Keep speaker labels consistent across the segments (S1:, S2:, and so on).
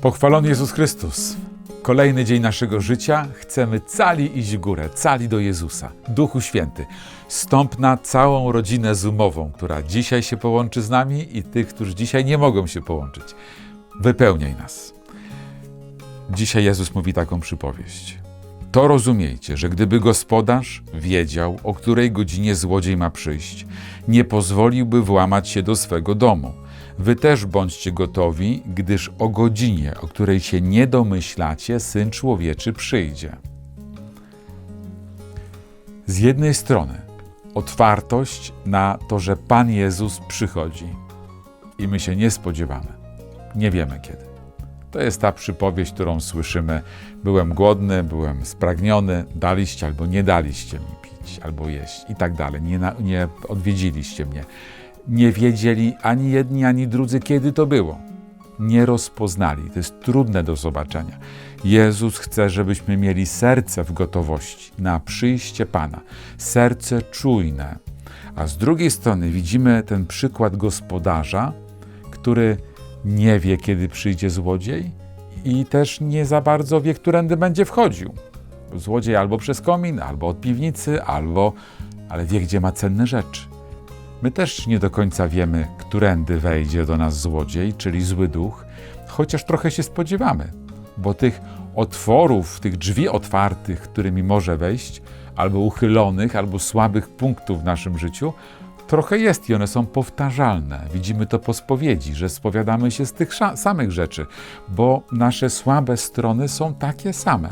S1: Pochwalony Jezus Chrystus. Kolejny dzień naszego życia chcemy cali iść w górę, cali do Jezusa. Duchu Święty, stąp na całą rodzinę zoomową, która dzisiaj się połączy z nami i tych, którzy dzisiaj nie mogą się połączyć. Wypełniaj nas. Dzisiaj Jezus mówi taką przypowieść. To rozumiejcie, że gdyby gospodarz wiedział, o której godzinie złodziej ma przyjść, nie pozwoliłby włamać się do swego domu. Wy też bądźcie gotowi, gdyż o godzinie, o której się nie domyślacie, syn człowieczy przyjdzie. Z jednej strony otwartość na to, że Pan Jezus przychodzi i my się nie spodziewamy. Nie wiemy kiedy. To jest ta przypowieść, którą słyszymy: Byłem głodny, byłem spragniony, daliście albo nie daliście mi pić albo jeść i tak dalej. Nie, nie odwiedziliście mnie. Nie wiedzieli ani jedni, ani drudzy, kiedy to było. Nie rozpoznali. To jest trudne do zobaczenia. Jezus chce, żebyśmy mieli serce w gotowości na przyjście Pana, serce czujne. A z drugiej strony widzimy ten przykład gospodarza, który nie wie, kiedy przyjdzie złodziej i też nie za bardzo wie, którędy będzie wchodził. Złodziej albo przez komin, albo od piwnicy, albo, ale wie, gdzie ma cenne rzeczy. My też nie do końca wiemy, którędy wejdzie do nas złodziej, czyli zły duch, chociaż trochę się spodziewamy, bo tych otworów, tych drzwi otwartych, którymi może wejść, albo uchylonych, albo słabych punktów w naszym życiu, trochę jest i one są powtarzalne. Widzimy to po spowiedzi, że spowiadamy się z tych samych rzeczy, bo nasze słabe strony są takie same.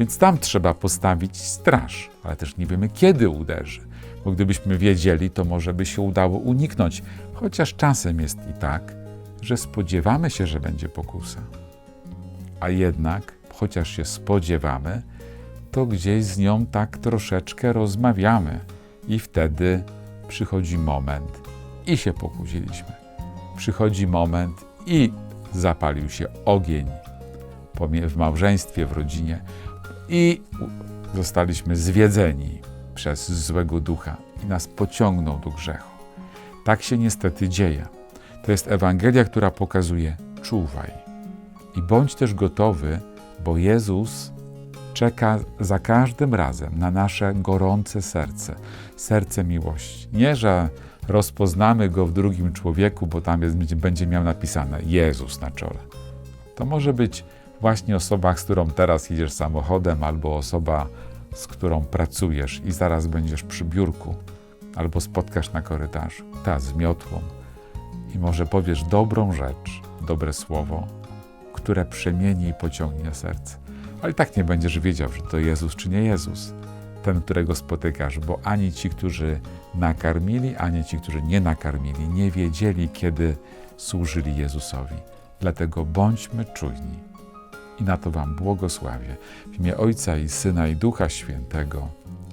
S1: Więc tam trzeba postawić straż, ale też nie wiemy, kiedy uderzy. Bo gdybyśmy wiedzieli, to może by się udało uniknąć. Chociaż czasem jest i tak, że spodziewamy się, że będzie pokusa. A jednak, chociaż się spodziewamy, to gdzieś z nią tak troszeczkę rozmawiamy i wtedy przychodzi moment i się pokusiliśmy. Przychodzi moment i zapalił się ogień w małżeństwie, w rodzinie i zostaliśmy zwiedzeni przez złego ducha i nas pociągnął do grzechu. Tak się niestety dzieje. To jest Ewangelia, która pokazuje: czuwaj i bądź też gotowy, bo Jezus czeka za każdym razem na nasze gorące serce, serce miłości. Nie, że rozpoznamy go w drugim człowieku, bo tam jest, będzie miał napisane Jezus na czole. To może być właśnie osoba, z którą teraz jedziesz samochodem, albo osoba, z którą pracujesz i zaraz będziesz przy biurku, albo spotkasz na korytarzu, ta z miotłą i może powiesz dobrą rzecz, dobre słowo, które przemieni i pociągnie serce. Ale i tak nie będziesz wiedział, że to Jezus czy nie Jezus, ten, którego spotykasz, bo ani ci, którzy nakarmili, ani ci, którzy nie nakarmili, nie wiedzieli, kiedy służyli Jezusowi. Dlatego bądźmy czujni. I na to Wam błogosławię. W imię Ojca i Syna i Ducha Świętego.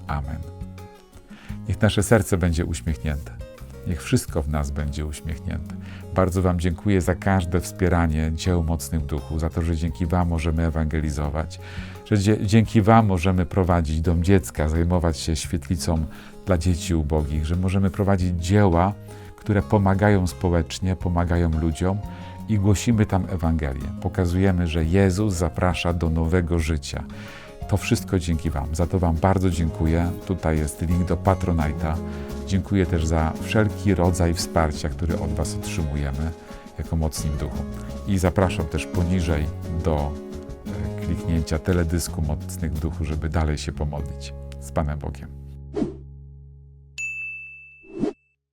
S1: Amen. Niech nasze serce będzie uśmiechnięte. Niech wszystko w nas będzie uśmiechnięte. Bardzo Wam dziękuję za każde wspieranie dzieł mocnych duchu, za to, że dzięki Wam możemy ewangelizować, że dzięki Wam możemy prowadzić dom dziecka, zajmować się świetlicą dla dzieci ubogich, że możemy prowadzić dzieła, które pomagają społecznie, pomagają ludziom i głosimy tam Ewangelię. Pokazujemy, że Jezus zaprasza do nowego życia. To wszystko dzięki Wam. Za to Wam bardzo dziękuję. Tutaj jest link do Patronite'a. Dziękuję też za wszelki rodzaj wsparcia, który od Was otrzymujemy jako mocni w duchu. I zapraszam też poniżej do e, kliknięcia teledysku Mocnych duchu, żeby dalej się pomodlić. Z Panem Bogiem.